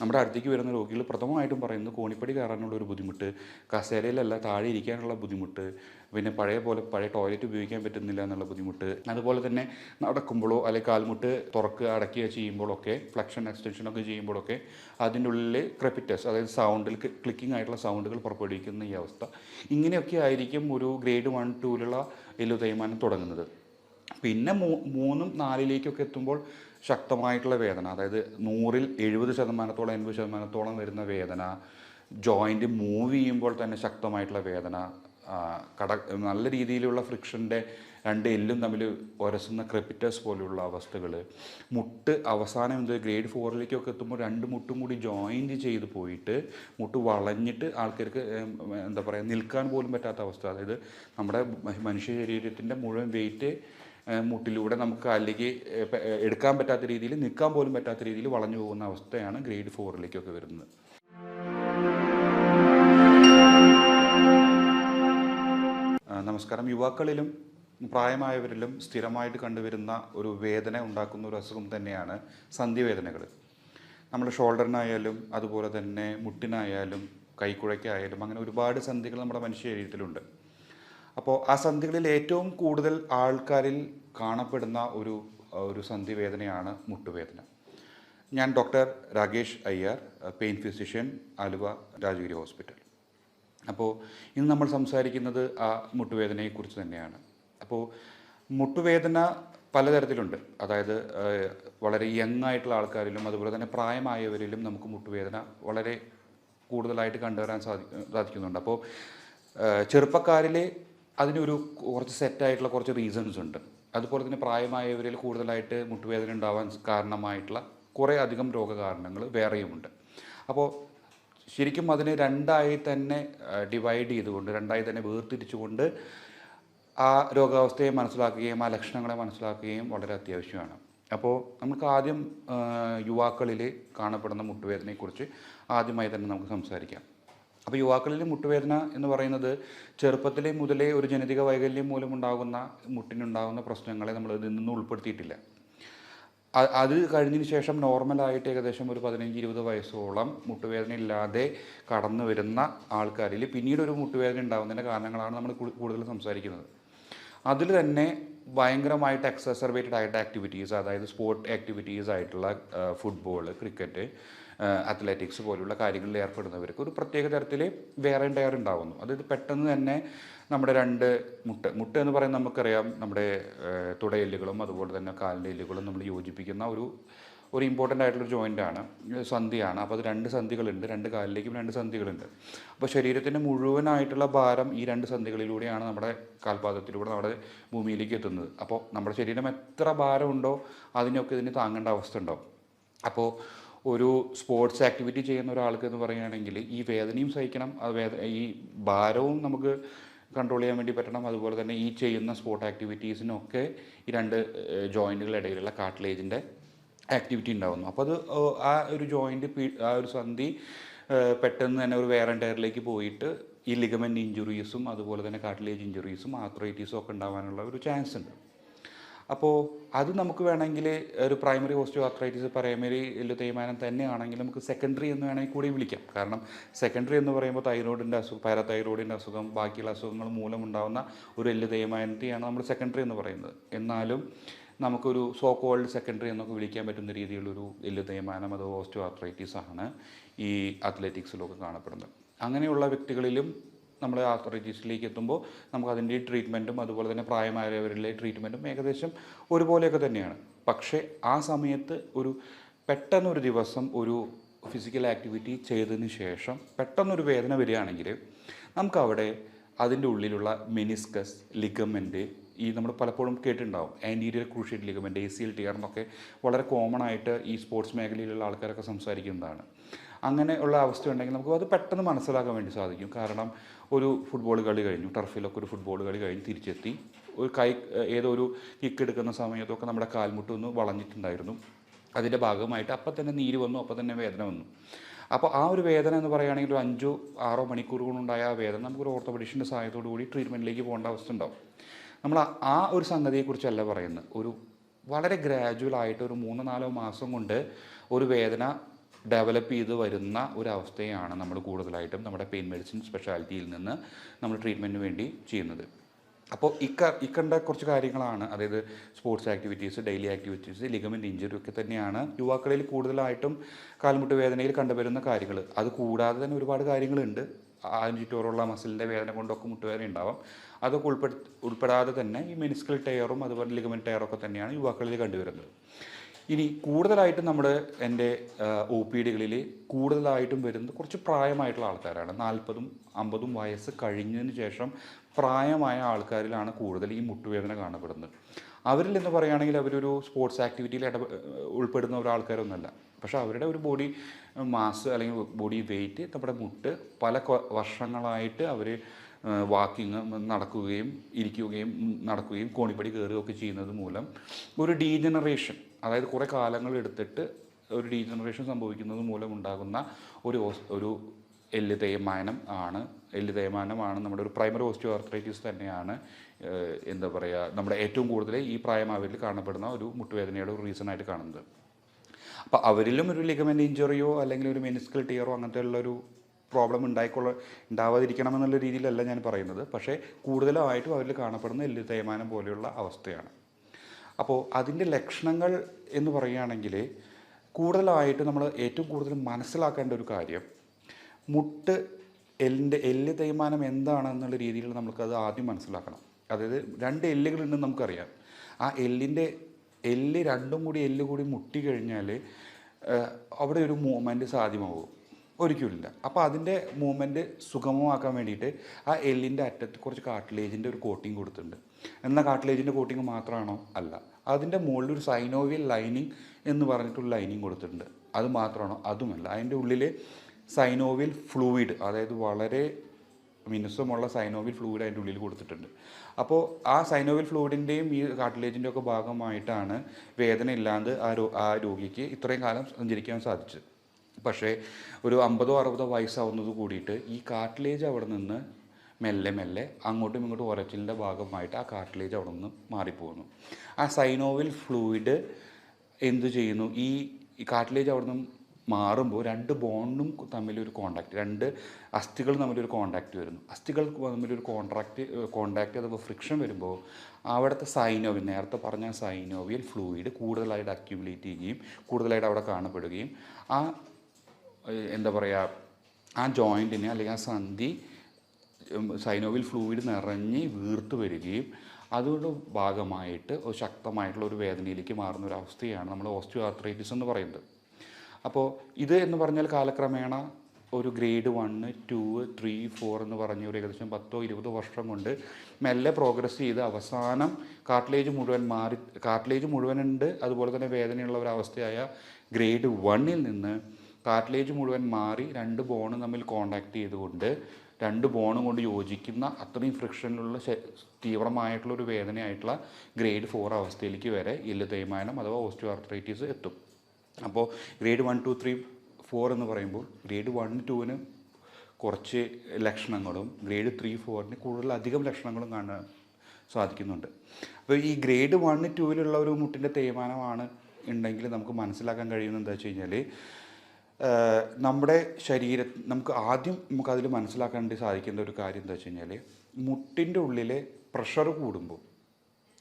നമ്മുടെ അടുത്തേക്ക് വരുന്ന രോഗികൾ പ്രഥമമായിട്ടും പറയുന്നത് കോണിപ്പടി കയറാനുള്ള ഒരു ബുദ്ധിമുട്ട് കസേരയിലല്ല താഴെ ഇരിക്കാനുള്ള ബുദ്ധിമുട്ട് പിന്നെ പഴയ പോലെ പഴയ ടോയ്ലറ്റ് ഉപയോഗിക്കാൻ പറ്റുന്നില്ല എന്നുള്ള ബുദ്ധിമുട്ട് അതുപോലെ തന്നെ നടക്കുമ്പോഴോ അല്ലെങ്കിൽ കാൽമുട്ട് തുറക്കുക അടയ്ക്കുക ചെയ്യുമ്പോഴൊക്കെ ഫ്ലക്ഷൻ എക്സ്റ്റൻഷൻ ഒക്കെ ചെയ്യുമ്പോഴൊക്കെ അതിന്റെ ഉള്ളിൽ ക്രെപ്പിറ്റസ് അതായത് സൗണ്ടിൽ ക്ലിക്കിംഗ് ആയിട്ടുള്ള സൗണ്ടുകൾ പുറപ്പെടുവിക്കുന്ന ഈ അവസ്ഥ. ഇങ്ങനെയൊക്കെ ആയിരിക്കും ഒരു ഗ്രേഡ് വൺ ടൂലുള്ള എല്ലു തേയ്മാനം തുടങ്ങുന്നത്. പിന്നെ മൂന്നും നാലിലേക്കൊക്കെ എത്തുമ്പോൾ ശക്തമായിട്ടുള്ള വേദന. അതായത് നൂറിൽ എഴുപത് ശതമാനത്തോളം എൺപത് ശതമാനത്തോളം വരുന്ന വേദന ജോയിന്റ് മൂവ് ചെയ്യുമ്പോൾ തന്നെ ശക്തമായിട്ടുള്ള വേദന കട നല്ല രീതിയിലുള്ള ഫ്രിക്ഷന്റെ രണ്ട് എല്ലും തമ്മിൽ ഒരസുന്ന ക്രെപ്പിറ്റസ് പോലെയുള്ള അവസ്ഥകൾ മുട്ട് അവസാനം എന്ത് ഗ്രേഡ് ഫോറിലേക്കൊക്കെ എത്തുമ്പോൾ രണ്ട് മുട്ടും കൂടി ജോയിന്റ് ചെയ്ത് പോയിട്ട് മുട്ട് വളഞ്ഞിട്ട് ആൾക്കാർക്ക് എന്താ പറയുക നിൽക്കാൻ പോലും പറ്റാത്ത അവസ്ഥ. അതായത് നമ്മുടെ മനുഷ്യ ശരീരത്തിന്റെ മുഴുവൻ വെയിറ്റ് മുട്ടിലൂടെ നമുക്ക് അല്ലെങ്കിൽ എടുക്കാൻ പറ്റാത്ത രീതിയിൽ നിൽക്കാൻ പോലും പറ്റാത്ത രീതിയിൽ വളഞ്ഞു പോകുന്ന അവസ്ഥയാണ് ഗ്രേഡ് ഫോറിലേക്കൊക്കെ വരുന്നത്. നമസ്കാരം. യുവാക്കളിലും പ്രായമായവരിലും സ്ഥിരമായിട്ട് കണ്ടുവരുന്ന ഒരു വേദന ഉണ്ടാക്കുന്ന ഒരു അസുഖം തന്നെയാണ് സന്ധിവേദനകൾ. നമ്മുടെ ഷോൾഡറിനായാലും അതുപോലെ തന്നെ മുട്ടിനായാലും കൈക്കുഴയ്ക്കായാലും അങ്ങനെ ഒരുപാട് സന്ധികൾ നമ്മുടെ മനുഷ്യ ശരീരത്തിലുണ്ട്. അപ്പോൾ ആ സന്ധികളിൽ ഏറ്റവും കൂടുതൽ ആൾക്കാരിൽ കാണപ്പെടുന്ന ഒരു ഒരു സന്ധിവേദനയാണ് മുട്ടുവേദന. ഞാൻ doctor Rakesh Iyer pain physician Aluva Rajagiri hospital. അപ്പോൾ ഇന്ന് നമ്മൾ സംസാരിക്കുന്നത് ആ മുട്ടുവേദനയെക്കുറിച്ച് തന്നെയാണ്. അപ്പോൾ മുട്ടുവേദന പലതരത്തിലുണ്ട്. അതായത് വളരെ യങ് ആയിട്ടുള്ള ആൾക്കാരിലും അതുപോലെ തന്നെ പ്രായമായവരിലും നമുക്ക് മുട്ടുവേദന വളരെ കൂടുതലായിട്ട് കണ്ടുവരാൻ സാധി സാധിക്കുന്നുണ്ട്. അപ്പോൾ ഏഹ്, ചെറുപ്പക്കാരിൽ അതിനൊരു കുറച്ച് സെറ്റായിട്ടുള്ള കുറച്ച് റീസൺസ് ഉണ്ട്. അതുപോലെ തന്നെ പ്രായമായവരിൽ കൂടുതലായിട്ട് മുട്ടുവേദന ഉണ്ടാവാൻ കാരണമായിട്ടുള്ള കുറേ അധികം രോഗകാരണങ്ങൾ വേറെയുമുണ്ട്. അപ്പോൾ ശരിക്കും അതിനെ രണ്ടായി തന്നെ ഡിവൈഡ് ചെയ്തുകൊണ്ട് രണ്ടായി തന്നെ വേർതിരിച്ചുകൊണ്ട് ആ രോഗാവസ്ഥയെ മനസ്സിലാക്കുകയും ആ ലക്ഷണങ്ങളെ മനസ്സിലാക്കുകയും വളരെ അത്യാവശ്യമാണ്. അപ്പോൾ നമുക്ക് ആദ്യം യുവാക്കളിൽ കാണപ്പെടുന്ന മുട്ടുവേദനയെക്കുറിച്ച് ആദ്യമായി തന്നെ നമുക്ക് സംസാരിക്കാം. അപ്പോൾ യുവാക്കളിൽ മുട്ടുവേദന എന്ന് പറയുന്നത് ചെറുപ്പത്തിലെ മുതലേ ഒരു ജനിതക വൈകല്യം മൂലമുണ്ടാകുന്ന മുട്ടിനുണ്ടാകുന്ന പ്രശ്നങ്ങളെ നമ്മൾ ഇതിൽ നിന്ന് ഉൾപ്പെടുത്തിയിട്ടില്ല. അത് കഴിഞ്ഞതിന് ശേഷം നോർമലായിട്ട് ഏകദേശം ഒരു പതിനഞ്ച് ഇരുപത് വയസ്സോളം മുട്ടുവേദന ഇല്ലാതെ കടന്നു വരുന്ന ആൾക്കാരിൽ പിന്നീട് ഒരു മുട്ടുവേദന ഉണ്ടാകുന്നതിന്റെ കാരണങ്ങളാണ് നമ്മൾ കൂടുതൽ സംസാരിക്കുന്നത്. അതിൽ തന്നെ ഭയങ്കരമായിട്ട് എക്സസർവേറ്റഡ് ആയിട്ട് ആക്ടിവിറ്റീസ് അതായത് സ്പോർട്ട് ആക്ടിവിറ്റീസ് ആയിട്ടുള്ള ഫുട്ബോൾ ക്രിക്കറ്റ് അത്ലറ്റിക്സ് പോലുള്ള കാര്യങ്ങളിൽ ഏർപ്പെടുന്നവർക്ക് ഒരു പ്രത്യേക തരത്തിൽ വേറെ ഡയർ ഉണ്ടാവുന്നു. അതായത് പെട്ടെന്ന് തന്നെ നമ്മുടെ രണ്ട് മുട്ട് മുട്ട എന്ന് പറയുന്നത് നമുക്കറിയാം നമ്മുടെ തുടയെല്ലുകളും അതുപോലെ തന്നെ കാലിന്റെ എല്ലുകളും നമ്മൾ യോജിപ്പിക്കുന്ന ഒരു ഒരു ഇമ്പോർട്ടന്റ് ആയിട്ടുള്ള ജോയിന്റ് ആണ് സന്ധിയാണ്. അപ്പോൾ അത് രണ്ട് സന്ധികളുണ്ട് രണ്ട് കാലിലേക്കും രണ്ട് സന്ധികളുണ്ട്. അപ്പോൾ ശരീരത്തിന്റെ മുഴുവനായിട്ടുള്ള ഭാരം ഈ രണ്ട് സന്ധികളിലൂടെയാണ് നമ്മുടെ കാൽപാദത്തിലൂടെ നമ്മുടെ ഭൂമിയിലേക്ക് എത്തുന്നത്. അപ്പോൾ നമ്മുടെ ശരീരം എത്ര ഭാരമുണ്ടോ അതിനൊക്കെ ഇതിന് താങ്ങേണ്ട അവസ്ഥ ഉണ്ടാവും. അപ്പോൾ ഒരു സ്പോർട്സ് ആക്ടിവിറ്റി ചെയ്യുന്ന ഒരാൾക്ക് എന്ന് പറയുകയാണെങ്കിൽ ഈ വേദനയും സഹിക്കണം അത് വേദ ഈ ഭാരവും നമുക്ക് കൺട്രോൾ ചെയ്യാൻ വേണ്ടി പറ്റണം. അതുപോലെ തന്നെ ഈ ചെയ്യുന്ന സ്പോർട്ട് ആക്ടിവിറ്റീസിനൊക്കെ ഈ രണ്ട് ജോയിന്റുകളുടെ ഇടയിലുള്ള ആക്ടിവിറ്റി ഉണ്ടാകുന്നു അപ്പോൾ അത് ആ ഒരു ജോയിന്റ് ആ ഒരു സന്ധി പെട്ടെന്ന് തന്നെ ഒരു വേറെ ടയറിലേക്ക് പോയിട്ട് ഈ ലിഗമെന്റ് ഇഞ്ചുറീസും അതുപോലെ തന്നെ കാർട്ടിലേജ് ഇഞ്ചുറീസും ആത്രൈറ്റീസും ഒക്കെ ഉണ്ടാകാനുള്ള ഒരു ചാൻസ് ഉണ്ട്. അപ്പോൾ അത് നമുക്ക് വേണമെങ്കിൽ ഒരു പ്രൈമറി ഓസ്റ്റിയോ ആർത്രൈറ്റിസ് പ്രൈമറി തേയ്മാനം തന്നെയാണെങ്കിൽ നമുക്ക് സെക്കൻഡറി എന്ന് വേണമെങ്കിൽ കൂടി വിളിക്കാം. കാരണം സെക്കൻഡറി എന്ന് പറയുമ്പോൾ തൈറോയിഡിന്റെ അസുഖം പാരാതൈറോയിഡിന്റെ അസുഖം ബാക്കിയുള്ള അസുഖങ്ങൾ മൂലമുണ്ടാകുന്ന ഒരു എല്ലു തേയ്മാനത്തെയാണ് നമ്മൾ സെക്കൻഡറി എന്ന് പറയുന്നത്. എന്നാലും നമുക്കൊരു സോ കോൾഡ് സെക്കൻഡറി എന്നൊക്കെ വിളിക്കാൻ പറ്റുന്ന രീതിയിലുള്ളൊരു എല്ലു തേയ്മാനം അത് ഓസ്റ്റിയോ ആർത്രൈറ്റിസ് ആണ് ഈ അത്ലറ്റിക്സിലൊക്കെ കാണപ്പെടുന്നത്. അങ്ങനെയുള്ള വ്യക്തികളിലും നമ്മൾ ആർത്രൈറ്റിസിലേക്ക് എത്തുമ്പോൾ നമുക്ക് അതിന്റെ ട്രീറ്റ്മെന്റും അതുപോലെ തന്നെ പ്രായമായവരിലെ ട്രീറ്റ്മെന്റും ഏകദേശം ഒരുപോലെയൊക്കെ തന്നെയാണ്. പക്ഷേ ആ സമയത്ത് ഒരു പെട്ടെന്നൊരു ദിവസം ഒരു ഫിസിക്കൽ ആക്ടിവിറ്റി ചെയ്തതിന് ശേഷം പെട്ടെന്നൊരു വേദന വരികയാണെങ്കിൽ നമുക്കവിടെ അതിന്റെ ഉള്ളിലുള്ള മെനിസ്കസ് ലിഗമെന്റ് ഈ നമ്മൾ പലപ്പോഴും കേട്ടിട്ടുണ്ടാവും. Anterior cruciate ligament A C L T R എന്നൊക്കെ വളരെ കോമൺ ആയിട്ട് ഈ സ്പോർട്സ് മേഖലയിലുള്ള ആൾക്കാരൊക്കെ സംസാരിക്കുന്നതാണ്. അങ്ങനെ ഉള്ള അവസ്ഥ ഉണ്ടെങ്കിൽ നമുക്ക് അത് പെട്ടെന്ന് മനസ്സിലാക്കാൻ വേണ്ടി സാധിക്കും. കാരണം ഒരു ഫുട്ബോൾ കളി കഴിഞ്ഞു ടർഫിലൊക്കെ ഒരു ഫുട്ബോൾ കളി കഴിഞ്ഞ് തിരിച്ചെത്തി. ഒരു കൈ ഏതോ ഒരു കിക്ക് എടുക്കുന്ന സമയത്തൊക്കെ നമ്മുടെ കാൽമുട്ടൊന്ന് വളഞ്ഞിട്ടുണ്ടായിരുന്നു. അതിന്റെ ഭാഗമായിട്ട് അപ്പം തന്നെ നീര് വന്നു അപ്പം തന്നെ വേദന വന്നു. അപ്പോൾ ആ ഒരു വേദന എന്ന് പറയുകയാണെങ്കിൽ ഒരു അഞ്ചോ ആറോ മണിക്കൂർ കൊണ്ടുണ്ടായ ആ വേദന നമുക്കൊരു ഓർത്തോപെഡിഷന്റെ സഹായത്തോടു കൂടി ട്രീറ്റ്മെന്റിലേക്ക് പോകേണ്ട അവസ്ഥ ഉണ്ടാവും. നമ്മൾ ആ- ഒരു സംഗതിയെക്കുറിച്ചല്ല പറയുന്നത്. ഒരു വളരെ ഗ്രാജുവൽ ആയിട്ട് ഒരു മൂന്നോ നാലോ മാസം കൊണ്ട് ഒരു വേദന ഡെവലപ്പ് ചെയ്ത് വരുന്ന ഒരു അവസ്ഥയാണ് നമ്മൾ കൂടുതലായിട്ടും നമ്മുടെ പെയിൻ മെഡിസിൻ സ്പെഷ്യാലിറ്റിയിൽ നിന്ന് നമ്മൾ ട്രീറ്റ്മെന്റിന് വേണ്ടി ചെയ്യുന്നത്. അപ്പോൾ ഇക്ക ഇക്കണ്ട കുറച്ച് കാര്യങ്ങളാണ്. അതായത് sports activities daily activities ligament injury ഒക്കെ തന്നെയാണ് യുവാക്കളിൽ കൂടുതലായിട്ടും കാൽമുട്ട് വേദനയിൽ കണ്ടുവരുന്ന കാര്യങ്ങൾ അത് കൂടാതെ തന്നെ ഒരുപാട് കാര്യങ്ങളുണ്ട്. അതിന് ചുറ്റോറുള്ള മസിലിന്റെ വേദന കൊണ്ടൊക്കെ മുട്ടുവേദന ഉണ്ടാവാം. അതൊക്കെ ഉൾപ്പെടു ഉൾപ്പെടാതെ തന്നെ ഈ മെനിസ്കൽ ടയറും അതുപോലെ ലിഗമെന്റ് ടയറൊക്കെ തന്നെയാണ് യുവാക്കളിൽ കണ്ടുവരുന്നത്. ഇനി കൂടുതലായിട്ടും നമ്മുടെ എന്റെ ഒ പി ഡികളിൽ കൂടുതലായിട്ടും വരുന്നത് കുറച്ച് പ്രായമായിട്ടുള്ള ആൾക്കാരാണ്. നാൽപ്പതും അമ്പതും വയസ്സ് കഴിഞ്ഞതിന് ശേഷം പ്രായമായ ആൾക്കാരിലാണ് കൂടുതൽ ഈ മുട്ടുവേദന കാണപ്പെടുന്നത്. അവരിൽ എന്ന് പറയുകയാണെങ്കിൽ അവരൊരു സ്പോർട്സ് ആക്ടിവിറ്റിയിൽ ഇട ഉൾപ്പെടുന്ന ഒരാൾക്കാരൊന്നുമല്ല. പക്ഷേ അവരുടെ ഒരു ബോഡി മാസ് അല്ലെങ്കിൽ ബോഡി വെയിറ്റ് നമ്മുടെ മുട്ട് പല വർഷങ്ങളായിട്ട് അവർ വാക്കിങ് നടക്കുകയും ഇരിക്കുകയും നടക്കുകയും കോണിപ്പടി കയറുകയൊക്കെ ചെയ്യുന്നത് മൂലം ഒരു ഡീജനറേഷൻ അതായത് കുറേ കാലങ്ങൾ എടുത്തിട്ട് ഒരു ഡീജനറേഷൻ സംഭവിക്കുന്നത് മൂലം ഉണ്ടാകുന്ന ഒരു ഒരു എല്ല് തേയ്മാനം ആണ്. എല്ല് തേയ്മാനമാണ് നമ്മുടെ ഒരു പ്രൈമറി ഓസ്റ്റിയോ ആർത്രൈറ്റിസ് തന്നെയാണ് എന്താ പറയുക നമ്മുടെ ഏറ്റവും കൂടുതൽ ഈ പ്രായമാവരിൽ കാണപ്പെടുന്ന ഒരു മുട്ടുവേദനയുടെ ഒരു റീസൺ ആയിട്ട് കാണുന്നത്. അപ്പോൾ അവരിലും ഒരു ലിഗമെന്റ് ഇഞ്ചുറിയോ അല്ലെങ്കിൽ ഒരു മെനിസ്കൽ ടിയറോ അങ്ങനത്തെ ഉള്ളൊരു പ്രോബ്ലം ഉണ്ടായിക്കൊള്ള ഉണ്ടാവാതിരിക്കണം എന്നുള്ള രീതിയിലല്ല ഞാൻ പറയുന്നത്. പക്ഷേ കൂടുതലായിട്ടും അവരിൽ കാണപ്പെടുന്ന എല്ല് തേയ്മാനം പോലെയുള്ള അവസ്ഥയാണ്. അപ്പോൾ അതിന്റെ ലക്ഷണങ്ങൾ എന്ന് പറയുകയാണെങ്കിൽ കൂടുതലായിട്ട് നമ്മൾ ഏറ്റവും കൂടുതൽ മനസ്സിലാക്കേണ്ട ഒരു കാര്യം മുട്ട് എല്ലിന്റെ എല്ല് തേയ്മാനം എന്താണെന്നുള്ള രീതിയിൽ നമുക്കത് ആദ്യം മനസ്സിലാക്കണം. അതായത് രണ്ട് എല്ലുകളുണ്ടെന്ന് നമുക്കറിയാം. ആ എല്ലിന്റെ എല്ല് രണ്ടും കൂടി എല്ല് കൂടി മുട്ടി കഴിഞ്ഞാൽ അവിടെ ഒരു മൂവ്മെന്റ് സാധ്യമാവും. ഒരിക്കലില്ല അപ്പോൾ അതിന്റെ മൂവ്മെന്റ് സുഗമമാക്കാൻ വേണ്ടിയിട്ട് ആ എല്ലിന്റെ അറ്റത്ത് കുറച്ച് കാട്ടിലേജിന്റെ ഒരു കോട്ടിങ് കൊടുത്തിട്ടുണ്ട്. എന്നാൽ കാട്ടിലേജിന്റെ കോട്ടിങ് മാത്രമാണോ? അല്ല. അതിന്റെ മുകളിൽ ഒരു സൈനോവിയൽ ലൈനിങ് എന്ന് പറഞ്ഞിട്ടുള്ള ലൈനിങ് കൊടുത്തിട്ടുണ്ട്. അത് മാത്രമാണോ? അതുമല്ല. അതിന്റെ ഉള്ളിൽ സൈനോവിയൽ ഫ്ലൂയിഡ് അതായത് വളരെ മിനുസമുള്ള സൈനോവിൽ ഫ്ലൂയിഡ് അതിന്റെ ഉള്ളിൽ കൊടുത്തിട്ടുണ്ട്. അപ്പോൾ ആ സൈനോവിൽ ഫ്ലൂയിഡിന്റെയും ഈ കാർട്ടിലേജിന്റെ ഒക്കെ ഭാഗമായിട്ടാണ് വേദന ഇല്ലാണ്ട് ആ രോ ആ രോഗിക്ക് ഇത്രയും കാലം സഞ്ചരിക്കാൻ സാധിച്ചത്. പക്ഷേ ഒരു അമ്പതോ അറുപതോ വയസ്സാവുന്നത് കൂടിയിട്ട് ഈ കാർട്ടിലേജ് അവിടെ നിന്ന് മെല്ലെ മെല്ലെ അങ്ങോട്ടും ഇങ്ങോട്ടും ഉരച്ചിലിന്റെ ഭാഗമായിട്ട് ആ കാർട്ടിലേജ് അവിടെ നിന്ന് മാറിപ്പോകുന്നു. ആ സൈനോവിൽ ഫ്ലൂയിഡ് എന്തു ചെയ്യുന്നു? ഈ കാട്ടിലേജ് അവിടെ നിന്ന് മാറുമ്പോൾ രണ്ട് ബോണ്ടും തമ്മിലൊരു കോണ്ടാക്ട് രണ്ട് അസ്ഥികൾ തമ്മിലൊരു കോണ്ടാക്ട് വരുന്നു. അസ്ഥികൾ തമ്മിലൊരു കോൺട്രാക്ട് കോണ്ടാക്ട് അഥവാ ഫ്രിക്ഷൻ വരുമ്പോൾ അവിടുത്തെ സൈനോവിൽ നേരത്തെ പറഞ്ഞ സൈനോവിയൽ ഫ്ലൂയിഡ് കൂടുതലായിട്ട് അക്യുമുലേറ്റ് ചെയ്യുകയും കൂടുതലായിട്ട് അവിടെ കാണപ്പെടുകയും ആ എന്താ പറയുക ആ ജോയിന്റിനെ അല്ലെങ്കിൽ ആ സന്ധി സൈനോവിൽ ഫ്ലൂയിഡ് നിറഞ്ഞ് വീർത്ത് വരികയും അതുകൊണ്ട് ഭാഗമായിട്ട് ശക്തമായിട്ടുള്ള ഒരു വേദനയിലേക്ക് മാറുന്ന ഒരു അവസ്ഥയാണ് നമ്മൾ ഓസ്റ്റിയോ ആർത്രൈറ്റിസ് എന്ന് പറയുന്നത്. അപ്പോൾ ഇത് എന്ന് പറഞ്ഞാൽ കാലക്രമേണ ഒരു grade one two three four എന്ന് പറഞ്ഞ ഒരു ഏകദേശം പത്തോ ഇരുപതോ വർഷം കൊണ്ട് മെല്ലെ പ്രോഗ്രസ് ചെയ്ത് അവസാനം കാർട്ടിലേജ് മുഴുവൻ മാറി കാർട്ടിലേജ് മുഴുവൻ ഉണ്ട്. അതുപോലെ തന്നെ വേദനയുള്ള ഒരു അവസ്ഥയായ ഗ്രേഡ് വണ്ണിൽ നിന്ന് കാർട്ടിലേജ് മുഴുവൻ മാറി രണ്ട് ബോണും തമ്മിൽ കോണ്ടാക്ട് ചെയ്തുകൊണ്ട് രണ്ട് ബോണും കൊണ്ട് യോജിക്കുന്ന അത്രയും ഫ്രിക്ഷനിലുള്ള തീവ്രമായിട്ടുള്ള ഒരു വേദനയായിട്ടുള്ള ഗ്രേഡ് ഫോർ അവസ്ഥയിലേക്ക് വരെ എല്ല് തേയ്മാനം അഥവാ ഓസ്റ്റിയോ ആർത്രൈറ്റീസ് എത്തും. അപ്പോൾ grade one two three four എന്ന് പറയുമ്പോൾ ഗ്രേഡ് വൺ ടുവിന് കുറച്ച് ലക്ഷണങ്ങളും ഗ്രേഡ് ത്രീ ഫോറിന് കൂടുതൽ അധികം ലക്ഷണങ്ങളും കാണാൻ സാധിക്കുന്നുണ്ട്. അപ്പോൾ ഈ ഗ്രേഡ് വൺ ടുവിലുള്ള ഒരു മുട്ടിന്റെ തേയ്മാനമാണ് ഉണ്ടെങ്കിൽ നമുക്ക് മനസ്സിലാക്കാൻ കഴിയുന്നത് എന്താ വെച്ച് കഴിഞ്ഞാൽ നമ്മുടെ ശരീര നമുക്ക് ആദ്യം നമുക്ക് മനസ്സിലാക്കാൻ വേണ്ടി സാധിക്കേണ്ട ഒരു കാര്യം എന്താ വെച്ച് കഴിഞ്ഞാൽ മുട്ടിന്റെ ഉള്ളിലെ പ്രഷർ കൂടുമ്പോൾ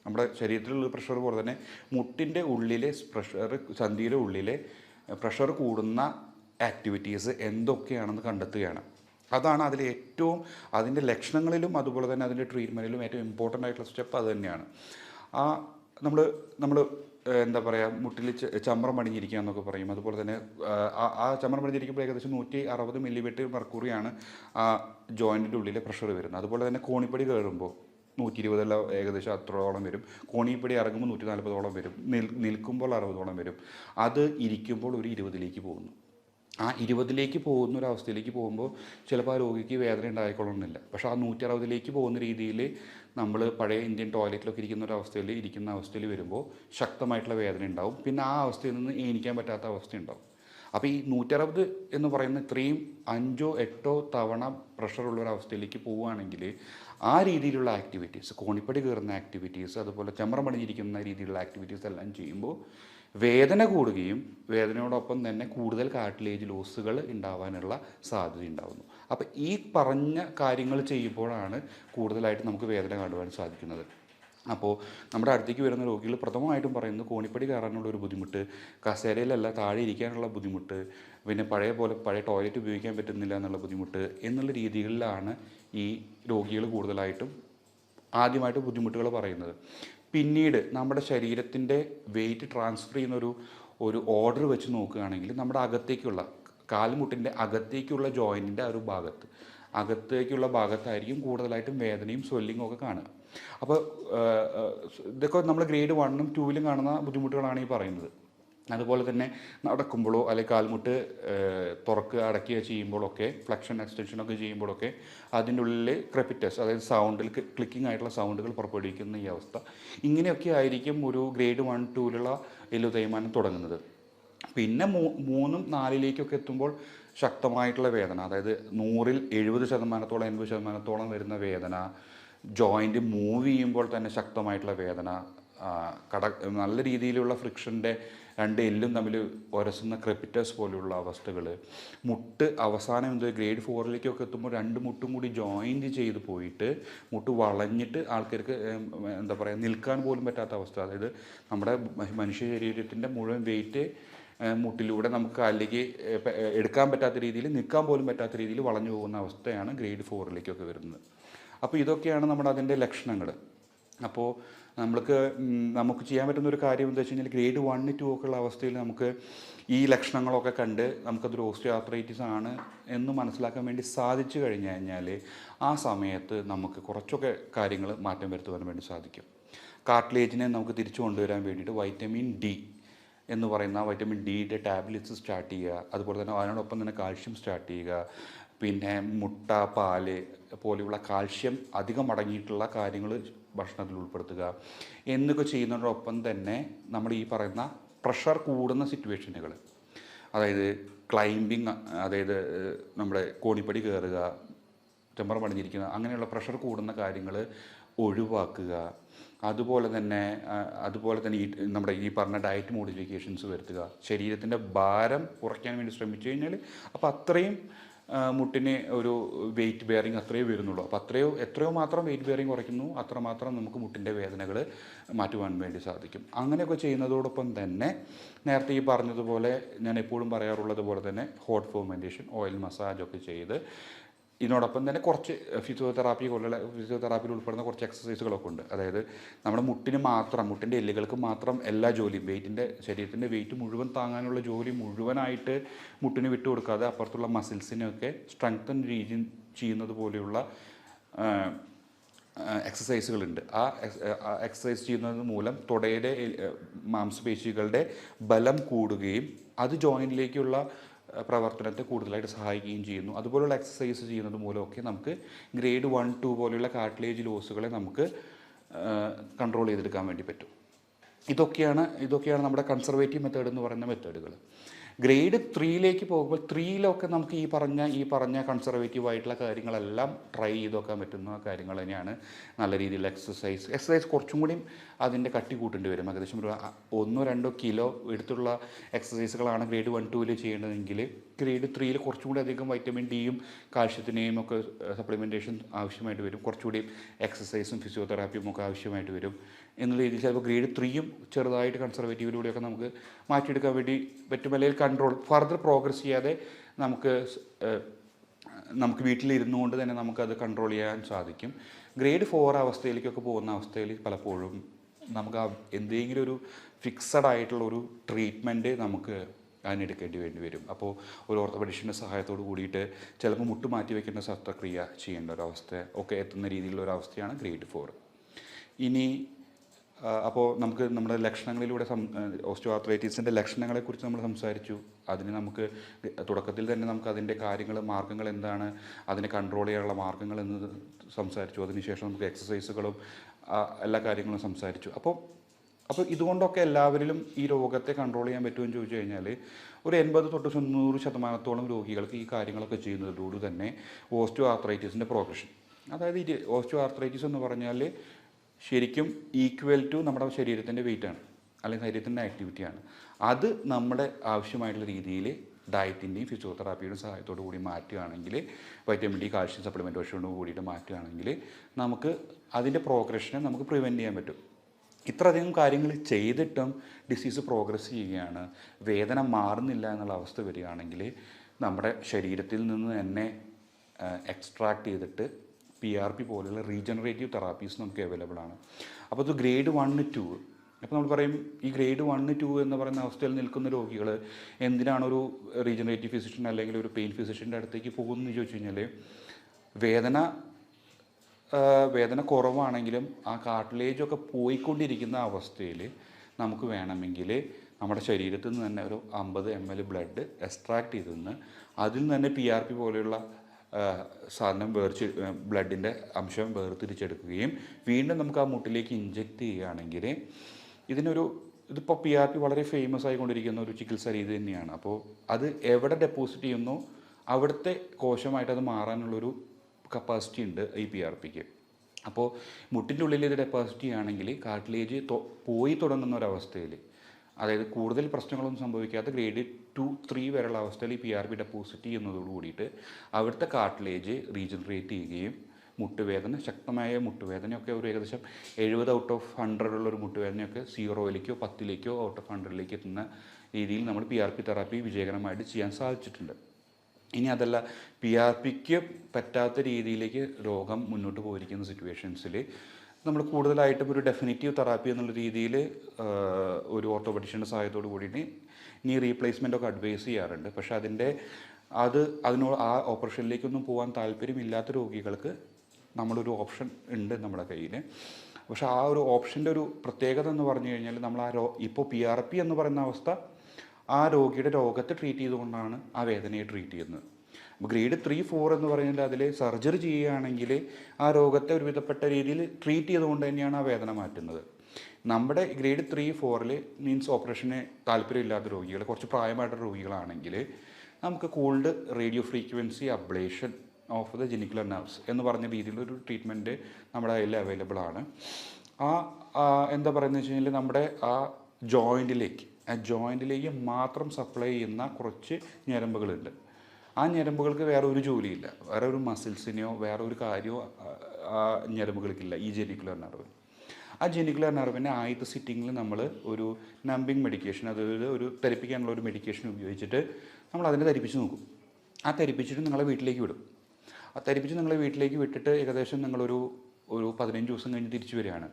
നമ്മുടെ ശരീരത്തിലുള്ള പ്രഷർ പോലെ തന്നെ മുട്ടിന്റെ ഉള്ളിലെ പ്രഷർ സന്ധിയുടെ ഉള്ളിലെ പ്രഷർ കൂടുന്ന ആക്ടിവിറ്റീസ് എന്തൊക്കെയാണെന്ന് കണ്ടെത്തുകയാണ്. അതാണ് അതിൽ ഏറ്റവും അതിന്റെ ലക്ഷണങ്ങളിലും അതുപോലെ തന്നെ അതിന്റെ ട്രീറ്റ്മെന്റിലും ഏറ്റവും ഇമ്പോർട്ടന്റ് ആയിട്ടുള്ള സ്റ്റെപ്പ് അത് തന്നെയാണ്. ആ നമ്മൾ നമ്മൾ എന്താ പറയുക മുട്ടിൽ ചമ്രം പണിഞ്ഞിരിക്കുക എന്നൊക്കെ പറയും. അതുപോലെ തന്നെ ആ ചമ്രം പണിഞ്ഞിരിക്കുമ്പോൾ ഏകദേശം നൂറ്റി അറുപത് മില്ലിമീറ്റർ മർക്കൂറിയാണ് ആ ജോയിന്റിന്റെ ഉള്ളിലെ പ്രഷർ വരുന്നത്. അതുപോലെ തന്നെ കോണിപ്പടി കയറുമ്പോൾ നൂറ്റി ഇരുപതല്ല ഏകദേശം അത്രോളം വരും. കോണിപ്പടി ഇറങ്ങുമ്പോൾ നൂറ്റി നാൽപ്പതോളം വരും. നിൽ നിൽക്കുമ്പോൾ അറുപതോളം വരും. അത് ഇരിക്കുമ്പോൾ ഒരു ഇരുപതിലേക്ക് പോകുന്നു. ആ ഇരുപതിലേക്ക് പോകുന്ന ഒരു അവസ്ഥയിലേക്ക് പോകുമ്പോൾ ചിലപ്പോൾ ആ രോഗിക്ക് വേദന ഉണ്ടായിക്കൊള്ളണമെന്നില്ല. പക്ഷേ ആ നൂറ്റി അറുപതിലേക്ക് പോകുന്ന രീതിയിൽ നമ്മൾ പഴയ ഇന്ത്യൻ ടോയ്ലറ്റിലൊക്കെ ഇരിക്കുന്ന ഒരു അവസ്ഥയിൽ ഇരിക്കുന്ന അവസ്ഥയിൽ വരുമ്പോൾ ശക്തമായിട്ടുള്ള വേദന ഉണ്ടാവും. പിന്നെ ആ അവസ്ഥയിൽ നിന്ന് എണീക്കാൻ പറ്റാത്ത അവസ്ഥ ഉണ്ടാവും. അപ്പോൾ ഈ നൂറ്ററുപത് എന്ന് പറയുന്ന ഇത്രയും അഞ്ചോ എട്ടോ തവണ പ്രഷറുള്ള ഒരു അവസ്ഥയിലേക്ക് പോവുകയാണെങ്കിൽ ആ രീതിയിലുള്ള ആക്ടിവിറ്റീസ് കോണിപ്പടി കയറുന്ന ആക്ടിവിറ്റീസ് അതുപോലെ ചമ്രം പണിഞ്ഞിരിക്കുന്ന രീതിയിലുള്ള ആക്ടിവിറ്റീസ് എല്ലാം ചെയ്യുമ്പോൾ വേദന കൂടുകയും വേദനയോടൊപ്പം തന്നെ കൂടുതൽ കാട്ടിലേജ് ലോസുകൾ ഉണ്ടാവാനുള്ള സാധ്യത ഉണ്ടാകുന്നു അപ്പോൾ ഈ പറഞ്ഞ കാര്യങ്ങൾ ചെയ്യുമ്പോഴാണ് കൂടുതലായിട്ട് നമുക്ക് വേദന കാണുവാൻ സാധിക്കുന്നത്. അപ്പോൾ നമ്മുടെ അടുത്തേക്ക് വരുന്ന രോഗികൾ പ്രഥമമായിട്ടും പറയുന്നത് കോണിപ്പടി കയറാനുള്ള ഒരു ബുദ്ധിമുട്ട് കസേരയിലല്ല താഴെ ഇരിക്കാനുള്ള ബുദ്ധിമുട്ട് പിന്നെ പഴയ പോലെ പഴയ ടോയ്ലറ്റ് ഉപയോഗിക്കാൻ പറ്റുന്നില്ല എന്നുള്ള ബുദ്ധിമുട്ട് എന്നുള്ള രീതികളിലാണ് ഈ രോഗികൾ കൂടുതലായിട്ടും ആദ്യമായിട്ട് ബുദ്ധിമുട്ടുകൾ പറയുന്നത്. പിന്നീട് നമ്മുടെ ശരീരത്തിന്റെ വെയിറ്റ് ട്രാൻസ്ഫർ ചെയ്യുന്ന ഒരു ഒരു ഓർഡർ വെച്ച് നോക്കുകയാണെങ്കിൽ നമ്മുടെ അകത്തേക്കുള്ള കാൽമുട്ടിന്റെ അകത്തേക്കുള്ള ജോയിന്റിന്റെ ആ ഒരു ഭാഗത്ത് അകത്തേക്കുള്ള ഭാഗത്തായിരിക്കും കൂടുതലായിട്ടും വേദനയും സ്വെല്ലിങ്ങും ഒക്കെ കാണുക. അപ്പോൾ ഇതൊക്കെ നമ്മൾ ഗ്രേഡ് വണ്ണും ടൂവിലും കാണുന്ന ബുദ്ധിമുട്ടുകളാണ് ഈ പറയുന്നത്. അതുപോലെ തന്നെ നടക്കുമ്പോഴോ അല്ലെങ്കിൽ കാൽമുട്ട് തുറക്കുക അടക്കുക ചെയ്യുമ്പോഴൊക്കെ ഫ്ലക്ഷൻ എക്സ്റ്റൻഷൻ ഒക്കെ ചെയ്യുമ്പോഴൊക്കെ അതിന്റെ ഉള്ളിൽ ക്രെപ്പിറ്റസ് അതായത് സൗണ്ടിൽ ക്ലിക്കിംഗ് ആയിട്ടുള്ള സൗണ്ടുകൾ പുറപ്പെടുവിക്കുന്ന ഈ അവസ്ഥ. ഇങ്ങനെയൊക്കെ ആയിരിക്കും ഒരു ഗ്രേഡ് വൺ ടൂവിലുള്ള എല്ലു തേയ്മാനം തുടങ്ങുന്നത്. പിന്നെ മൂന്നും നാലിലേക്കൊക്കെ എത്തുമ്പോൾ ശക്തമായിട്ടുള്ള വേദന അതായത് നൂറിൽ എഴുപത് ശതമാനത്തോളം എൺപത് ശതമാനത്തോളം വരുന്ന വേദന ജോയിന്റ് മൂവ് ചെയ്യുമ്പോൾ തന്നെ ശക്തമായിട്ടുള്ള വേദന കട നല്ല രീതിയിലുള്ള ഫ്രിക്ഷന്റെ രണ്ട് എല്ലും തമ്മിൽ ഉരസുന്ന ക്രെപ്പിറ്റേഴ്സ് പോലെയുള്ള അവസ്ഥകൾ മുട്ട് അവസാനം എന്തോ ഗ്രേഡ് ഫോറിലേക്കൊക്കെ എത്തുമ്പോൾ രണ്ട് മുട്ടും കൂടി ജോയിന്റ് ചെയ്ത് പോയിട്ട് മുട്ട് വളഞ്ഞിട്ട് ആൾക്കാർക്ക് എന്താ പറയുക നിൽക്കാൻ പോലും പറ്റാത്ത അവസ്ഥ. അതായത് നമ്മുടെ മനുഷ്യ ശരീരത്തിന്റെ മുഴുവൻ വെയിറ്റ് മുട്ടിലൂടെ നമുക്ക് ഏ, എടുക്കാൻ പറ്റാത്ത രീതിയിൽ നിൽക്കാൻ പോലും പറ്റാത്ത രീതിയിൽ വളഞ്ഞു പോകുന്ന അവസ്ഥയാണ് ഗ്രേഡ് ഫോറിലേക്കൊക്കെ വരുന്നത്. അപ്പോൾ ഇതൊക്കെയാണ് നമ്മുടെ അതിന്റെ ലക്ഷണങ്ങൾ അപ്പോൾ നമ്മൾക്ക് നമുക്ക് ചെയ്യാൻ പറ്റുന്ന ഒരു കാര്യം എന്താ വെച്ച് കഴിഞ്ഞാൽ ഗ്രേഡ് വണ്ണ് ടു ഒക്കെ ഉള്ള അവസ്ഥയിൽ നമുക്ക് ഈ ലക്ഷണങ്ങളൊക്കെ കണ്ട് നമുക്കതൊരു ഓസ്റ്റിയോആർത്രൈറ്റിസ് ആണ് എന്ന് മനസ്സിലാക്കാൻ വേണ്ടി സാധിച്ചു കഴിഞ്ഞു കഴിഞ്ഞാൽ ആ സമയത്ത് നമുക്ക് കുറച്ചൊക്കെ കാര്യങ്ങൾ മാറ്റം വരുത്തുവാൻ വേണ്ടി സാധിക്കും. കാർട്ടിലേജിനെ നമുക്ക് തിരിച്ചു കൊണ്ടുവരാൻ വേണ്ടിയിട്ട് വൈറ്റമിൻ ഡി എന്ന് പറയുന്ന വൈറ്റമിൻ ഡിയുടെ ടാബ്ലറ്റ്സ് സ്റ്റാർട്ട് ചെയ്യുക. അതുപോലെ തന്നെ അതിനോടൊപ്പം തന്നെ കാൽഷ്യം സ്റ്റാർട്ട് ചെയ്യുക. പിന്നെ മുട്ട പാൽ പോലെയുള്ള കാൽഷ്യം അധികം അടങ്ങിയിട്ടുള്ള കാര്യങ്ങൾ ഭക്ഷണത്തിൽ ഉൾപ്പെടുത്തുക. എന്നൊക്കെ ചെയ്യുന്നതിനോടൊപ്പം തന്നെ നമ്മൾ ഈ പറയുന്ന പ്രഷർ കൂടുന്ന സിറ്റുവേഷനുകൾ. അതായത് ക്ലൈംബിങ് അതായത് നമ്മുടെ കോണിപ്പടി കയറുക ടെമ്പർ പണിഞ്ഞിരിക്കുന്ന അങ്ങനെയുള്ള പ്രഷർ കൂടുന്ന കാര്യങ്ങൾ ഒഴിവാക്കുക. അതുപോലെ തന്നെ അതുപോലെ തന്നെ ഈ നമ്മുടെ ഈ പറഞ്ഞ ഡയറ്റ് മോഡിഫിക്കേഷൻസ് വരുത്തുക. ശരീരത്തിന്റെ ഭാരം കുറയ്ക്കാൻ വേണ്ടി ശ്രമിച്ചു കഴിഞ്ഞാൽ അപ്പോൾ അത്രയും മുട്ടിന് ഒരു വെയിറ്റ് ബെയറിങ് അത്രയേ വരുന്നുള്ളൂ. അപ്പോൾ അത്രയോ എത്രയോ മാത്രം വെയിറ്റ് ബെയറിങ് കുറയ്ക്കുന്നു അത്രമാത്രം നമുക്ക് മുട്ടിന്റെ വേദനകൾ മാറ്റുവാൻ വേണ്ടി സാധിക്കും. അങ്ങനെയൊക്കെ ചെയ്യുന്നതോടൊപ്പം തന്നെ നേരത്തെ ഈ പറഞ്ഞതുപോലെ ഞാൻ എപ്പോഴും പറയാറുള്ളത് പോലെ തന്നെ ഹോട്ട് ഫോമെന്റേഷൻ ഓയിൽ മസാജൊക്കെ ചെയ്ത് ഇതിനോടൊപ്പം തന്നെ കുറച്ച് ഫിസിയോതെറാപ്പി പോലുള്ള ഫിസിയോതെറാപ്പിയിൽ ഉൾപ്പെടുന്ന കുറച്ച് എക്സസൈസുകളൊക്കെ ഉണ്ട്. അതായത് നമ്മുടെ മുട്ടിന് മാത്രം മുട്ടിന്റെ എല്ലുകൾക്ക് മാത്രം എല്ലാ ജോലിയും വെയിറ്റിന്റെ ശരീരത്തിന്റെ വെയിറ്റ് മുഴുവൻ താങ്ങാനുള്ള ജോലി മുഴുവനായിട്ട് മുട്ടിന് വിട്ടു കൊടുക്കാതെ അപ്പുറത്തുള്ള മസിൽസിനെയൊക്കെ സ്ട്രെങ്തൻ രീതി ചെയ്യുന്നത് പോലെയുള്ള എക്സസൈസുകളുണ്ട്. ആ എക്സസൈസ് ചെയ്യുന്നത് മൂലം തുടയുടെ മാംസപേശികളുടെ ബലം കൂടുകയും അത് ജോയിന്റിലേക്കുള്ള പ്രവർത്തനത്തെ കൂടുതലായിട്ട് സഹായിക്കുകയും ചെയ്യുന്നു. അതുപോലുള്ള എക്സസൈസ് ചെയ്യുന്നത് മൂലമൊക്കെ നമുക്ക് ഗ്രേഡ് വൺ ടു പോലെയുള്ള കാർട്ടിലേജ് ലോസുകളെ നമുക്ക് കൺട്രോൾ ചെയ്തെടുക്കാൻ വേണ്ടി പറ്റും. ഇതൊക്കെയാണ് ഇതൊക്കെയാണ് നമ്മുടെ കൺസർവേറ്റീവ് മെത്തേഡ് എന്ന് പറയുന്ന മെത്തേഡുകൾ ഗ്രേഡ് ത്രീയിലേക്ക് പോകുമ്പോൾ ത്രീയിലൊക്കെ നമുക്ക് ഈ പറഞ്ഞ ഈ പറഞ്ഞ കൺസർവേറ്റീവ് ആയിട്ടുള്ള കാര്യങ്ങളെല്ലാം ട്രൈ ചെയ്ത് നോക്കാൻ പറ്റുന്ന കാര്യങ്ങൾ തന്നെയാണ് നല്ല രീതിയിൽ എക്സസൈസ് എക്സസൈസ് കുറച്ചും കൂടിയും അതിന്റെ കട്ടി കൂട്ടേണ്ടി വരും. ഏകദേശം ഒരു ഒന്നോ രണ്ടോ കിലോ എടുത്തുള്ള എക്സസൈസുകളാണ് ഗ്രേഡ് വൺ ടൂവിൽ ചെയ്യേണ്ടതെങ്കിൽ ഗ്രേഡ് ത്രീയിൽ കുറച്ചും കൂടി അധികം വൈറ്റമിൻ ഡിയും കാൽഷ്യത്തിനെയും ഒക്കെ സപ്ലിമെന്റേഷൻ ആവശ്യമായിട്ട് വരും. കുറച്ചുകൂടി എക്സസൈസും ഫിസിയോതെറാപ്പിയും ഒക്കെ ആവശ്യമായിട്ട് വരും. എന്നുള്ള രീതിയിൽ ചിലപ്പോൾ ഗ്രേഡ് ത്രീയും ചെറുതായിട്ട് കൺസർവേറ്റീവിലൂടെയൊക്കെ നമുക്ക് മാറ്റിയെടുക്കാൻ വേണ്ടി പറ്റും. അല്ലെങ്കിൽ കൺട്രോൾ ഫർദർ പ്രോഗ്രസ് ചെയ്യാതെ നമുക്ക് നമുക്ക് വീട്ടിലിരുന്നു കൊണ്ട് തന്നെ നമുക്കത് കൺട്രോൾ ചെയ്യാൻ സാധിക്കും. ഗ്രേഡ് ഫോർ അവസ്ഥയിലേക്കൊക്കെ പോകുന്ന അവസ്ഥയിൽ പലപ്പോഴും നമുക്ക് എന്തെങ്കിലും ഒരു ഫിക്സഡ് ആയിട്ടുള്ള ഒരു ട്രീറ്റ്മെന്റ് നമുക്ക് അതിനെടുക്കേണ്ടി വേണ്ടി വരും. അപ്പോൾ ഒരു ഓർത്തോപെഡിഷന്റെ സഹായത്തോട് കൂടിയിട്ട് ചിലപ്പോൾ മുട്ട് മാറ്റി വയ്ക്കേണ്ട ശസ്ത്രക്രിയ ചെയ്യേണ്ട ഒരു അവസ്ഥ ഒക്കെ എത്തുന്ന രീതിയിലുള്ള ഒരു അവസ്ഥയാണ് ഗ്രേഡ് ഫോർ ഇനി അപ്പോൾ നമുക്ക് നമ്മുടെ ലക്ഷണങ്ങളിലൂടെ സം ഓസ്റ്റിയോആർത്രൈറ്റീസിന്റെ ലക്ഷണങ്ങളെക്കുറിച്ച് നമ്മൾ സംസാരിച്ചു. അതിന് നമുക്ക് തുടക്കത്തിൽ തന്നെ നമുക്ക് അതിന്റെ കാര്യങ്ങൾ മാർഗങ്ങൾ എന്താണ് അതിനെ കൺട്രോൾ ചെയ്യാനുള്ള മാർഗങ്ങൾ എന്ന് സംസാരിച്ചു. അതിനുശേഷം നമുക്ക് എക്സസൈസുകളും എല്ലാ കാര്യങ്ങളും സംസാരിച്ചു. അപ്പോൾ അപ്പോൾ ഇതുകൊണ്ടൊക്കെ എല്ലാവരിലും ഈ രോഗത്തെ കൺട്രോൾ ചെയ്യാൻ പറ്റുമെന്ന് ചോദിച്ചു കഴിഞ്ഞാൽ ഒരു എൺപത് തൊട്ട് തൊണ്ണൂറ് ശതമാനത്തോളം രോഗികൾക്ക് ഈ കാര്യങ്ങളൊക്കെ ചെയ്യുന്നതിലൂടെ തന്നെ ഓസ്റ്റിയോ ആർത്രൈറ്റിസിന്റെ പ്രോഗ്രഷൻ അതായത് ഈ ഓസ്റ്റിയോ ആർത്രൈറ്റിസ് എന്ന് പറഞ്ഞാൽ ശരിക്കും ഈക്വൽ ടു നമ്മുടെ ശരീരത്തിന്റെ വെയിറ്റാണ് അല്ലെങ്കിൽ ശരീരത്തിന്റെ ആക്ടിവിറ്റിയാണ് അത് നമ്മുടെ ആവശ്യമായിട്ടുള്ള രീതിയിൽ ഡയറ്റിന്റെയും ഫിസിയോതെറാപ്പിയുടെയും സഹായത്തോടു കൂടി മാറ്റുകയാണെങ്കിൽ വൈറ്റമിൻ ഡി കാൽഷ്യം സപ്ലിമെന്റേഷനോട് കൂടിയിട്ട് മാറ്റുകയാണെങ്കിൽ നമുക്ക് അതിന്റെ പ്രോഗ്രഷനെ നമുക്ക് പ്രിവെന്റ് ചെയ്യാൻ പറ്റും. ഇത്രയധികം കാര്യങ്ങൾ ചെയ്തിട്ടും ഡിസീസ് പ്രോഗ്രസ് ചെയ്യുകയാണ്. വേദന മാറുന്നില്ല എന്നുള്ള അവസ്ഥ വരികയാണെങ്കിൽ നമ്മുടെ ശരീരത്തിൽ നിന്ന് തന്നെ എക്സ്ട്രാക്ട് ചെയ്തിട്ട് പി ആർ പി പോലെയുള്ള റീജനറേറ്റീവ് തെറാപ്പീസ് നമുക്ക് അവൈലബിൾ ആണ്. അപ്പോൾ ഇത് ഗ്രേഡ് വണ്ണ് ടു അപ്പോൾ നമ്മൾ പറയും ഈ ഗ്രേഡ് വണ്ണ് ടു എന്ന് പറയുന്ന അവസ്ഥയിൽ നിൽക്കുന്ന രോഗികൾ എന്തിനാണ് ഒരു റീജനറേറ്റീവ് ഫിസിഷ്യൻ അല്ലെങ്കിൽ ഒരു പെയിൻ ഫിസിഷ്യന്റെ അടുത്തേക്ക് പോകുന്നതെന്ന് ചോദിച്ചു കഴിഞ്ഞാൽ വേദന വേദന കുറവാണെങ്കിലും ആ കാർട്ടിലേജൊക്കെ പോയിക്കൊണ്ടിരിക്കുന്ന അവസ്ഥയിൽ നമുക്ക് വേണമെങ്കിൽ നമ്മുടെ ശരീരത്തിൽ നിന്ന് തന്നെ ഒരു അമ്പത് എം എൽ ബ്ലഡ് എക്സ്ട്രാക്ട് ചെയ്ത് അതിൽ നിന്ന് തന്നെ പി ആർ പി പോലെയുള്ള സാധനം വേർച്ച് ബ്ലഡിന്റെ അംശം വേർതിരിച്ചെടുക്കുകയും വീണ്ടും നമുക്ക് ആ മുട്ടിലേക്ക് ഇഞ്ചെക്റ്റ് ചെയ്യുകയാണെങ്കിൽ ഇതിനൊരു ഇതിപ്പോൾ പി ആർ പി വളരെ ഫേമസ് ആയിക്കൊണ്ടിരിക്കുന്ന ഒരു ചികിത്സാ രീതി തന്നെയാണ്. അപ്പോൾ അത് എവിടെ ഡെപ്പോസിറ്റ് ചെയ്യുന്നു അവിടുത്തെ കോശമായിട്ട് അത് മാറാനുള്ളൊരു കപ്പാസിറ്റി ഉണ്ട് ഈ പി ആർ പിക്ക് അപ്പോൾ മുട്ടിന്റെ ഉള്ളിൽ ഇത് ഡെപ്പോസിറ്റ് ചെയ്യുകയാണെങ്കിൽ കാർട്ടിലേജ് പോയി തുടങ്ങുന്ന ഒരവസ്ഥയിൽ അതായത് കൂടുതൽ പ്രശ്നങ്ങളൊന്നും സംഭവിക്കാത്ത ഗ്രേഡ് ടു ത്രീ വരെയുള്ള അവസ്ഥയിൽ പി ആർ പി ഡെപ്പോസിറ്റ് ചെയ്യുന്നതോട് കൂടിയിട്ട് അവിടുത്തെ കാർട്ടിലേജ് റീജനറേറ്റ് ചെയ്യുകയും മുട്ടുവേദന ശക്തമായ മുട്ടുവേദനയൊക്കെ ഒരു ഏകദേശം എഴുപത് ഔട്ട് ഓഫ് ഹൺഡ്രഡ് ഉള്ള ഒരു മുട്ടുവേദനയൊക്കെ സീറോയിലേക്കോ പത്തിലേക്കോ ഔട്ട് ഓഫ് ഹൺഡ്രഡിലേക്ക് എത്തുന്ന രീതിയിൽ നമ്മൾ പി ആർ പി തെറാപ്പി വിജയകരമായിട്ട് ചെയ്യാൻ സാധിച്ചിട്ടുണ്ട്. ഇനി അതല്ല പി ആർ പിക്ക് പറ്റാത്ത രീതിയിലേക്ക് രോഗം മുന്നോട്ട് പോയിരിക്കുന്ന സിറ്റുവേഷൻസിൽ നമ്മൾ കൂടുതലായിട്ടും ഒരു ഡെഫിനിറ്റീവ് തെറാപ്പി എന്നുള്ള രീതിയിൽ ഒരു ഓർത്തോപെഡിഷന്റെ സഹായത്തോടു കൂടിയിട്ട് നീ റീപ്ലേസ്മെന്റ് ഒക്കെ അഡ്വൈസ് ചെയ്യാറുണ്ട്. പക്ഷേ അതിന്റെ അത് അതിനോട് ആ ഓപ്പറേഷനിലേക്കൊന്നും പോകാൻ താല്പര്യമില്ലാത്ത രോഗികൾക്ക് നമ്മളൊരു ഓപ്ഷൻ ഉണ്ട് നമ്മുടെ കയ്യിൽ പക്ഷേ ആ ഒരു ഓപ്ഷന്റെ ഒരു പ്രത്യേകത എന്ന് പറഞ്ഞു കഴിഞ്ഞാൽ നമ്മൾ ആ രോ ഇപ്പോൾ പി ആർ പി എന്ന് പറയുന്ന അവസ്ഥ ആ രോഗിയുടെ രോഗത്തെ ട്രീറ്റ് ചെയ്തുകൊണ്ടാണ് ആ വേദനയെ ട്രീറ്റ് ചെയ്യുന്നത്. അപ്പോൾ ഗ്രേഡ് ത്രീ ഫോർ എന്ന് പറയുന്നത് അതിൽ സർജറി ചെയ്യുകയാണെങ്കിൽ ആ രോഗത്തെ ഒരുവിധപ്പെട്ട രീതിയിൽ ട്രീറ്റ് ചെയ്തുകൊണ്ട് തന്നെയാണ് ആ വേദന മാറ്റുന്നത്. നമ്മുടെ ഗ്രേഡ് ത്രീ ഫോറിൽ മീൻസ് ഓപ്പറേഷന് താല്പര്യമില്ലാത്ത രോഗികൾ കുറച്ച് പ്രായമായിട്ടുള്ള രോഗികളാണെങ്കിൽ നമുക്ക് cooled radio frequency ablation of the genicular nerves എന്ന് പറഞ്ഞ രീതിയിലൊരു ട്രീറ്റ്മെന്റ് നമ്മുടെ കയ്യിൽ അവൈലബിൾ ആണ്. ആ, എന്താ പറയുന്നത് വെച്ച് കഴിഞ്ഞാൽ നമ്മുടെ ആ ജോയിന്റിലേക്ക് ആ ജോയിന്റിലേക്ക് മാത്രം സപ്ലൈ ചെയ്യുന്ന കുറച്ച് ഞരമ്പുകളുണ്ട്. ആ ഞരമ്പുകൾക്ക് വേറെ ഒരു ജോലിയില്ല. വേറെ ഒരു മസിൽസിനെയോ വേറെ ഒരു കാര്യമോ ആ- ഞരമ്പുകൾക്കില്ല. ഈ ജെനിക്കുലർ നർവ് ആ ജെനിക്കുലർ നെർവിനെ ആദ്യത്തെ സിറ്റിങ്ങിൽ നമ്മൾ ഒരു നമ്പിങ് മെഡിക്കേഷൻ അതായത് ഒരു തെരപ്പിക്കാനുള്ള ഒരു മെഡിക്കേഷൻ ഉപയോഗിച്ചിട്ട് നമ്മൾ അതിനെ ധരിപ്പിച്ച് നോക്കും. ആ ധരിപ്പിച്ചിട്ട് നിങ്ങളെ വീട്ടിലേക്ക് വിടും. ആ ധരിപ്പിച്ച് നിങ്ങളെ വീട്ടിലേക്ക് വിട്ടിട്ട് ഏകദേശം നിങ്ങളൊരു ഒരു പതിനഞ്ച് ദിവസം കഴിഞ്ഞ് തിരിച്ചു വരികയാണ്.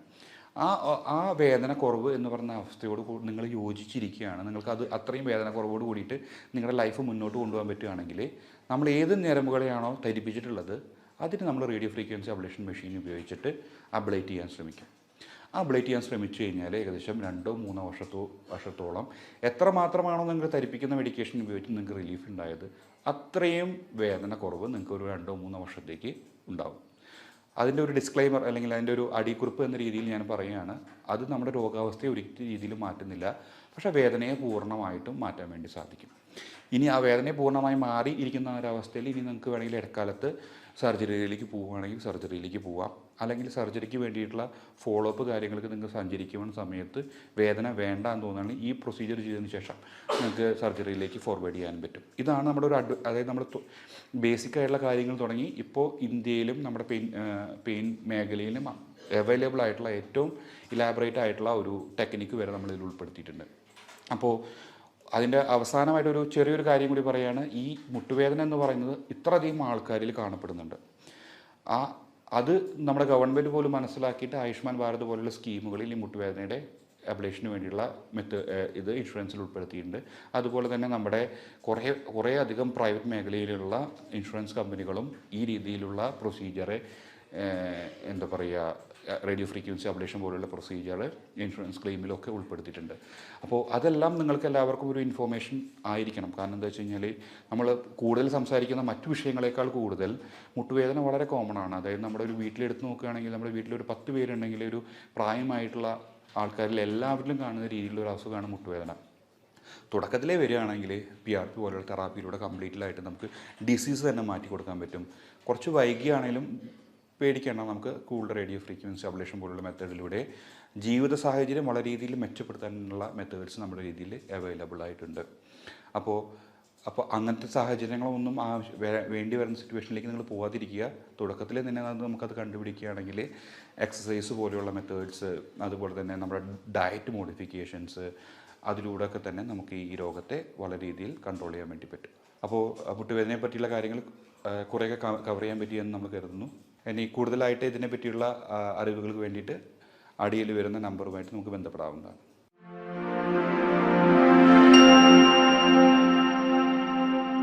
ആ ആ വേദന കുറവ് എന്ന് പറഞ്ഞ അവസ്ഥയോട് നിങ്ങൾ യോജിച്ചിരിക്കുകയാണ്. നിങ്ങൾക്ക് അത് അത്രയും വേദന കുറവോട് കൂടിയിട്ട് നിങ്ങളുടെ ലൈഫ് മുന്നോട്ട് കൊണ്ടുപോകാൻ പറ്റുകയാണെങ്കിൽ നമ്മൾ ഏത് ഞരമ്പുകളെയാണോ ധരിപ്പിച്ചിട്ടുള്ളത് അതിന് നമ്മൾ റേഡിയോ ഫ്രീക്വൻസി അബ്ലേഷൻ മെഷീൻ ഉപയോഗിച്ചിട്ട് അബ്ലേറ്റ് ചെയ്യാൻ ശ്രമിക്കും. അബ്ലേറ്റ് ചെയ്യാൻ ശ്രമിച്ചു കഴിഞ്ഞാൽ ഏകദേശം രണ്ടോ മൂന്നോ വർഷത്തോ വർഷത്തോളം എത്ര മാത്രമാണോ നിങ്ങൾ ധരിപ്പിക്കുന്ന മെഡിക്കേഷൻ ഉപയോഗിച്ച് നിങ്ങൾക്ക് റിലീഫ് ഉണ്ടായത് അത്രയും വേദന കുറവ് നിങ്ങൾക്ക് ഒരു രണ്ടോ മൂന്നോ വർഷത്തേക്ക് ഉണ്ടാവും. അതിന്റെ ഒരു ഡിസ്ക്ലൈമർ അല്ലെങ്കിൽ അതിന്റെ ഒരു അടിക്കുറിപ്പ് എന്ന രീതിയിൽ ഞാൻ പറയുകയാണ്. അത് നമ്മുടെ രോഗാവസ്ഥയെ ഒരു രീതിയിൽ മാറ്റുന്നില്ല. പക്ഷേ വേദനയെ പൂർണമായിട്ടും മാറ്റാൻ വേണ്ടി സാധിക്കും. ഇനി ആ വേദനയെ പൂർണമായി മാറി ഇരിക്കുന്ന ഒരവസ്ഥയിൽ ഇനി നിങ്ങൾക്ക് വേണമെങ്കിൽ ഇടക്കാലത്ത് സർജറിയിലേക്ക് പോവുകയാണെങ്കിൽ സർജറിയിലേക്ക് പോവാം. അല്ലെങ്കിൽ സർജറിക്ക് വേണ്ടിയിട്ടുള്ള ഫോളോ അപ്പ് കാര്യങ്ങൾക്ക് നിങ്ങൾ സഞ്ചരിക്കുന്ന സമയത്ത് വേദന വേണ്ട എന്ന് തോന്നുകയാണെങ്കിൽ ഈ പ്രൊസീജിയർ ചെയ്തതിന് ശേഷം നിങ്ങൾക്ക് സർജറിയിലേക്ക് ഫോർവേഡ് ചെയ്യാൻ പറ്റും. ഇതാണ് നമ്മുടെ ഒരു അഡ്വ അതായത് നമ്മൾ ബേസിക് ആയിട്ടുള്ള കാര്യങ്ങൾ തുടങ്ങി. ഇപ്പോൾ ഇന്ത്യയിലും നമ്മുടെ പെയിൻ പെയിൻ മേഖലയിലും അവൈലബിൾ ആയിട്ടുള്ള ഏറ്റവും ഇലാബറേറ്റ് ആയിട്ടുള്ള ഒരു ടെക്നിക്ക് വരെ നമ്മൾ ഇതിൽ ഉൾപ്പെടുത്തിയിട്ടുണ്ട്. അപ്പോൾ അതിന്റെ അവസാനമായിട്ടൊരു ചെറിയൊരു കാര്യം കൂടി പറയുകയാണ് ഈ മുട്ടുവേദന എന്ന് പറയുന്നത് ഇത്രയധികം ആൾക്കാരിൽ കാണപ്പെടുന്നുണ്ട്. ആ അത് നമ്മുടെ ഗവൺമെന്റ് പോലും മനസ്സിലാക്കിയിട്ട് ആയുഷ്മാൻ ഭാരത് പോലുള്ള സ്കീമുകളിൽ ഈ മുട്ടുവേദനയുടെ അബ്ലേഷന് വേണ്ടിയുള്ള മെത്ത് ഇത് ഇൻഷുറൻസിൽ ഉൾപ്പെടുത്തിയിട്ടുണ്ട്. അതുപോലെ തന്നെ നമ്മുടെ കുറേ കുറേ അധികം പ്രൈവറ്റ് മേഖലയിലുള്ള ഇൻഷുറൻസ് കമ്പനികളും ഈ രീതിയിലുള്ള പ്രൊസീജിയറെ എന്താ പറയുക റേഡിയോ ഫ്രീക്വൻസി അപ്ഡേഷൻ പോലുള്ള പ്രൊസീജിയർ ഇൻഷുറൻസ് ക്ലെയിമിലൊക്കെ ഉൾപ്പെടുത്തിയിട്ടുണ്ട്. അപ്പോൾ അതെല്ലാം നിങ്ങൾക്ക് എല്ലാവർക്കും ഒരു ഇൻഫോർമേഷൻ ആയിരിക്കണം. കാരണം എന്താ വെച്ച് കഴിഞ്ഞാൽ നമ്മൾ കൂടുതൽ സംസാരിക്കുന്ന മറ്റു വിഷയങ്ങളെക്കാൾ കൂടുതൽ മുട്ടുവേദന വളരെ കോമൺ ആണ്. അതായത് നമ്മുടെ ഒരു വീട്ടിലെടുത്ത് നോക്കുകയാണെങ്കിൽ നമ്മുടെ വീട്ടിലൊരു പത്ത് പേരുണ്ടെങ്കിൽ ഒരു പ്രായമായിട്ടുള്ള ആൾക്കാരിൽ എല്ലാവരിലും കാണുന്ന രീതിയിലുള്ള അസുഖമാണ് മുട്ടുവേദന. തുടക്കത്തിലേ വരികയാണെങ്കിൽ പി ആർ പി പോലുള്ള തെറാപ്പിയിലൂടെ കംപ്ലീറ്റിലായിട്ട് നമുക്ക് ഡിസീസ് തന്നെ മാറ്റി കൊടുക്കാൻ പറ്റും. കുറച്ച് വൈകിയാണെങ്കിലും പേടിക്കേണ്ട നമുക്ക് കൂൾഡ് റേഡിയോ ഫ്രീക്വൻസി അബ്ലേഷൻ പോലുള്ള മെത്തേഡിലൂടെ ജീവിത സാഹചര്യം വളരെ രീതിയിൽ മെച്ചപ്പെടുത്താനുള്ള മെത്തേഡ്സ് നമ്മുടെ രീതിയിൽ അവൈലബിൾ ആയിട്ടുണ്ട്. അപ്പോൾ അപ്പോൾ അങ്ങനത്തെ സാഹചര്യങ്ങളൊന്നും ആവശ്യ വേണ്ടി വരുന്ന സിറ്റുവേഷനിലേക്ക് നിങ്ങൾ പോകാതിരിക്കുക തുടക്കത്തിൽ തന്നെ അത് നമുക്കത് കണ്ടുപിടിക്കുകയാണെങ്കിൽ എക്സസൈസ് പോലെയുള്ള മെത്തേഡ്സ് അതുപോലെ തന്നെ നമ്മുടെ ഡയറ്റ് മോഡിഫിക്കേഷൻസ് അതിലൂടെയൊക്കെ തന്നെ നമുക്ക് ഈ രോഗത്തെ വളരെ രീതിയിൽ കൺട്രോൾ ചെയ്യാൻ വേണ്ടി പറ്റും. അപ്പോൾ മുട്ടുവേദനയെ പറ്റിയുള്ള കാര്യങ്ങൾ കുറേയൊക്കെ കവർ ചെയ്യാൻ പറ്റിയെന്ന് നമ്മൾ കരുതുന്നു. ഇനി കൂടുതലായിട്ട് ഇതിനെ പറ്റിയുള്ള അറിവുകൾക്ക് വേണ്ടിയിട്ട് അടിയിൽ വരുന്ന നമ്പറുമായിട്ട് നമുക്ക് ബന്ധപ്പെടാവുന്നതാണ്.